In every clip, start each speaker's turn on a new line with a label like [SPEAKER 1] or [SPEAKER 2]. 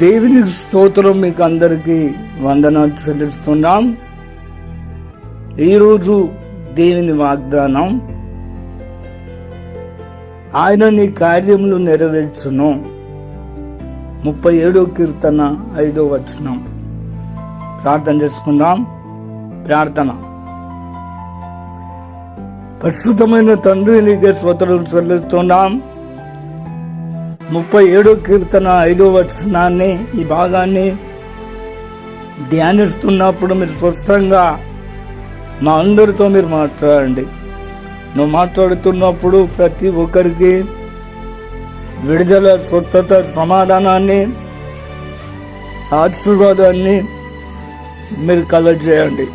[SPEAKER 1] దేవుని స్తోత్రం మీకు అందరికీ వందనాలు చెల్లిస్తున్నాం. ఈరోజు దేవుని వాగ్దానం ఆయన నీ కార్యములు నెరవేర్చును. ముప్పై ఏడో కీర్తన ఐదో వచనం. ప్రార్థన చేసుకుందాం. ప్రార్థన. పరిశుద్ధమైన తండ్రి నీకే స్తోత్రం చెల్లిస్తున్నాం. ముప్పై ఏడో కీర్తన ఐదో వచనాన్ని ఈ భాగాన్ని ధ్యానిస్తున్నప్పుడు మీరు స్పష్టంగా మా అందరితో మీరు మాట్లాడండి. నువ్వు మాట్లాడుతున్నప్పుడు ప్రతి ఒక్కరికి విడుదల స్వస్థత సమాధానాన్ని ఆశీర్వాదాన్ని మీరు కలగజేయండి.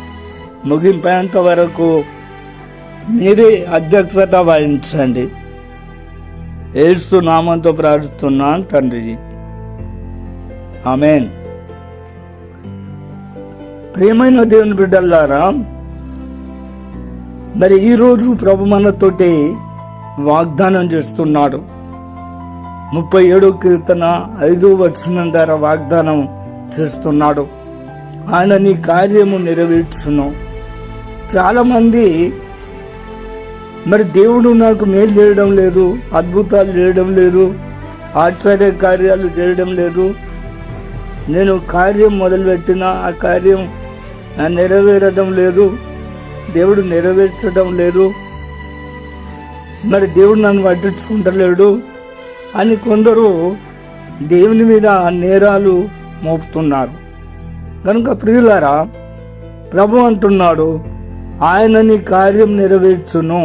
[SPEAKER 1] ముగింపేంత వరకు మీరే అధ్యక్షత వహించండి. ఏడుస్తూ నామంతో ప్రార్థిస్తున్నాను తండ్రి. ఆమెన్. ప్రేమైన దేవుని బిడ్డల్లారా మరి ఈరోజు ప్రభు మనతోటి వాగ్దానం చేస్తున్నాడు. ముప్పై ఏడో కీర్తన ఐదో వచనం ద్వారా వాగ్దానం చేస్తున్నాడు. ఆయన నీ కార్యము నెరవేర్చును. చాలామంది మరి దేవుడు నాకు మేలు చేయడం లేదు అద్భుతాలు చేయడం లేదు ఆశ్చర్య కార్యాలు చేయడం లేదు. నేను కార్యం మొదలుపెట్టిన ఆ కార్యం నెరవేరడం లేదు దేవుడు నెరవేర్చడం లేదు. మరి దేవుడు నన్ను పట్టించుకుంటలేడు అని కొందరు దేవుని మీద నేరాలు మోపుతున్నారు. కనుక ప్రియులారా ప్రభు అంటున్నాడు ఆయన నీ కార్యం నెరవేర్చును.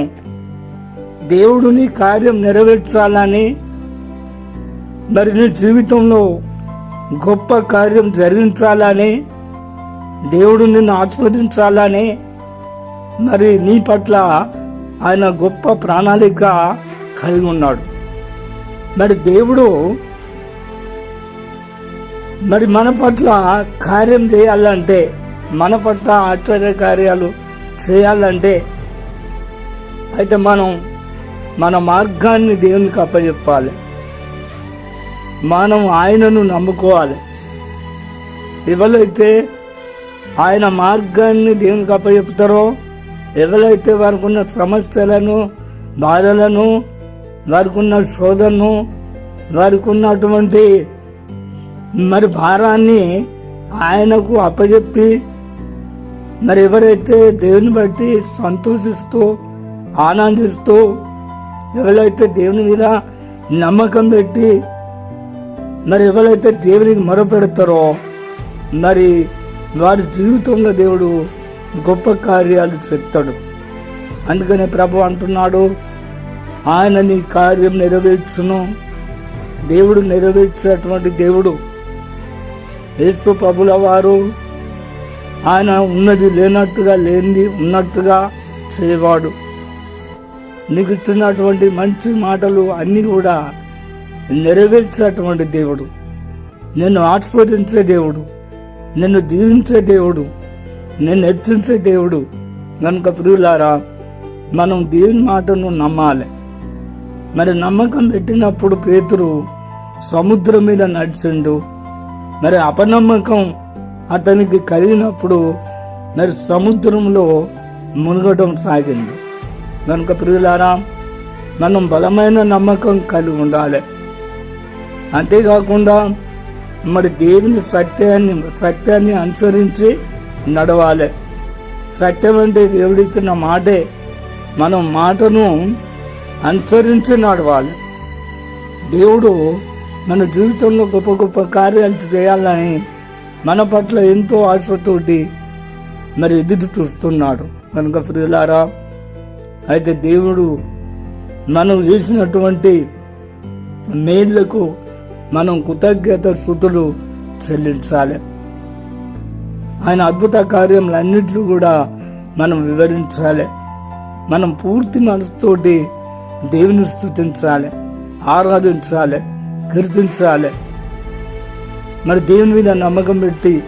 [SPEAKER 1] దేవుడిని కార్యం నెరవేర్చాలని మరి నీ జీవితంలో గొప్ప కార్యం జరిగించాలని దేవుడు నిన్ను ఆస్వాదించాలని మరి నీ పట్ల ఆయన గొప్ప ప్రణాళిక కలిగి ఉన్నాడు. మరి దేవుడు మరి మన పట్ల కార్యం చేయాలంటే మన పట్ల ఆశ్చర్య కార్యాలు చేయాలంటే అయితే మనం మన మార్గాన్ని దేవునికి అప్పచెప్పాలి. మనం ఆయనను నమ్ముకోవాలి. ఎవరైతే ఆయన మార్గాన్ని దేవునికి అప్పచెప్తారో ఎవరైతే వారికి ఉన్న సమస్యలను బాధలను వారికి ఉన్న శోధను వారికి ఉన్నటువంటి మరి భారాన్ని ఆయనకు అప్పచెప్పి మరి ఎవరైతే దేవుని బట్టి సంతోషిస్తూ ఆనందిస్తూ ఎవరైతే దేవుని మీద నమ్మకం పెట్టి మరి ఎవరైతే దేవునికి మొరపెడతారో మరి వారి జీవితంలో దేవుడు గొప్ప కార్యాలు చేస్తాడు. అందుకనే ప్రభు అంటున్నాడు ఆయన నీ కార్యం నెరవేర్చును. దేవుడు నెరవేర్చేటువంటి దేవుడు యేసు ప్రభుల వారు. ఆయన ఉన్నది లేనట్టుగా లేనిది ఉన్నట్టుగా చేయవాడు. నీకు ఇస్తున్నటువంటి మంచి మాటలు అన్నీ కూడా నెరవేర్చేటువంటి దేవుడు. నిన్ను ఆస్వాదించే దేవుడు నిన్ను దీవించే దేవుడు నిన్ను హెచ్చించే దేవుడు. కనుక ప్రియులారా మనం దేవుని మాటను నమ్మాలి. మరి నమ్మకం పెట్టినప్పుడు పేతురు సముద్రం మీద నడిచిండు. మరి అపనమ్మకం అతనికి కలిగినప్పుడు మరి సముద్రంలో మునగటం సాగింది. కనుక ప్రియులారా మనం బలమైన నమ్మకం కలిగి ఉండాలి. అంతేకాకుండా మరి దేవుని సత్యాన్ని సత్యాన్ని అనుసరించి నడవాలి. సత్యం అంటే దేవుడిచ్చిన మాటే. మనం మాటను అనుసరించి నడవాలి. దేవుడు మన జీవితంలో గొప్ప గొప్ప కార్యాలు చేయాలని మన పట్ల ఎంతో ఆశతోటి మరి ఎదురు చూస్తున్నాడు. కనుక ప్రియులారా అయితే దేవుడు మనం చేసినటువంటి మేళ్ళకు మనం కృతజ్ఞత శృతులు చెల్లించాలి. ఆయన అద్భుత కార్యములన్నింటినీ కూడా మనం వివరించాలి. మనం పూర్తి మనసుతోటి దేవుని స్థుతించాలి ఆరాధించాలి కీర్తించాలి. మరి దేవుని మీద నమ్మకం పెట్టి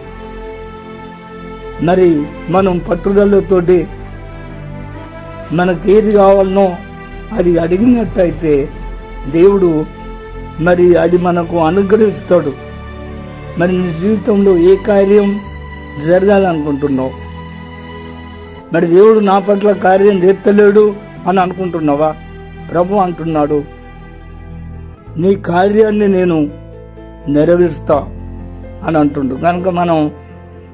[SPEAKER 1] మరి మనం పట్టుదలతోటి మనకి ఏది కావాలనో అది అడిగినట్టయితే దేవుడు మరి అది మనకు అనుగ్రహిస్తాడు. మరి నీ జీవితంలో ఏ కార్యం జరగాలనుకుంటున్నావు? మరి దేవుడు నా పట్ల కార్యం చేస్తలేడు అని అనుకుంటున్నావా? ప్రభు అంటున్నాడు నీ కార్యాన్ని నేను నెరవేరుస్తా అని అంటుండు. కనుక మనం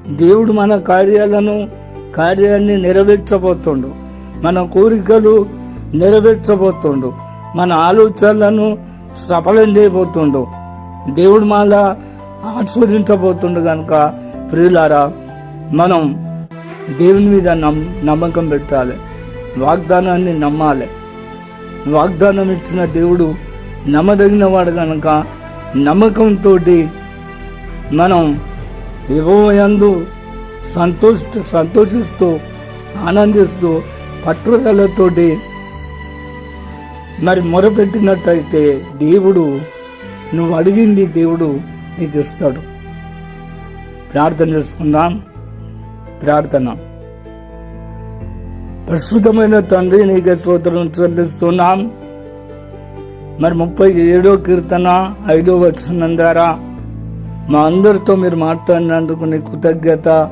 [SPEAKER 1] దేవుడు మన కార్యాలను కార్యాన్ని నెరవేర్చబోతుండు. మన కోరికలు నెరవేర్చబోతుండు. మన ఆలోచనలను సఫలం చేయబోతుండు దేవుడు మాల ఆస్వాదించబోతుండు కనుక ప్రియులారా మనం దేవుని మీద నమ్మకం పెట్టాలి. వాగ్దానాన్ని నమ్మాలి. వాగ్దానం ఇచ్చిన దేవుడు నమ్మదగిన వాడు కనుక నమ్మకంతో మనం యందు సంతోష సంతోషిస్తూ ఆనందిస్తూ పట్టుదలతోటి మరి మొరపెట్టినట్టయితే దేవుడు నువ్వు అడిగింది దేవుడు నీకు ఇస్తాడు. ప్రార్థన చేసుకుందాం. ప్రార్థన. ప్రస్తుతమైన తండ్రి నీకు స్తోత్రం చెల్లిస్తున్నాం. మరి ముప్పై ఏడో కీర్తన ఐదో వచనం ద్వారా మా అందరితో మీరు మాట్లాడినందుకు నీ కృతజ్ఞత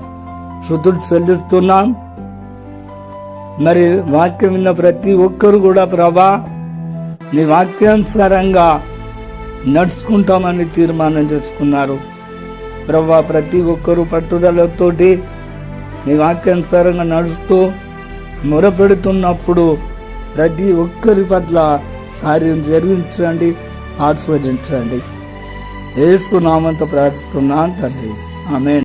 [SPEAKER 1] శృతులు చెల్లిస్తున్నాం. మరి వాక్యం విన్న ప్రతి ఒక్కరు కూడా ప్రభా నీ వాక్యానుసారంగా నడుచుకుంటామని తీర్మానం చేసుకున్నారు. ప్రభా ప్రతి ఒక్కరు పట్టుదలతోటి నీ వాక్యానుసారంగా నడుస్తూ మొరపెడుతున్నప్పుడు ప్రతి ఒక్కరి పట్ల కార్యం జరిగించండి ఆస్వాదించండి. ఏసు నామంతో ప్రార్థిస్తున్నాను తండ్రి. ఆమె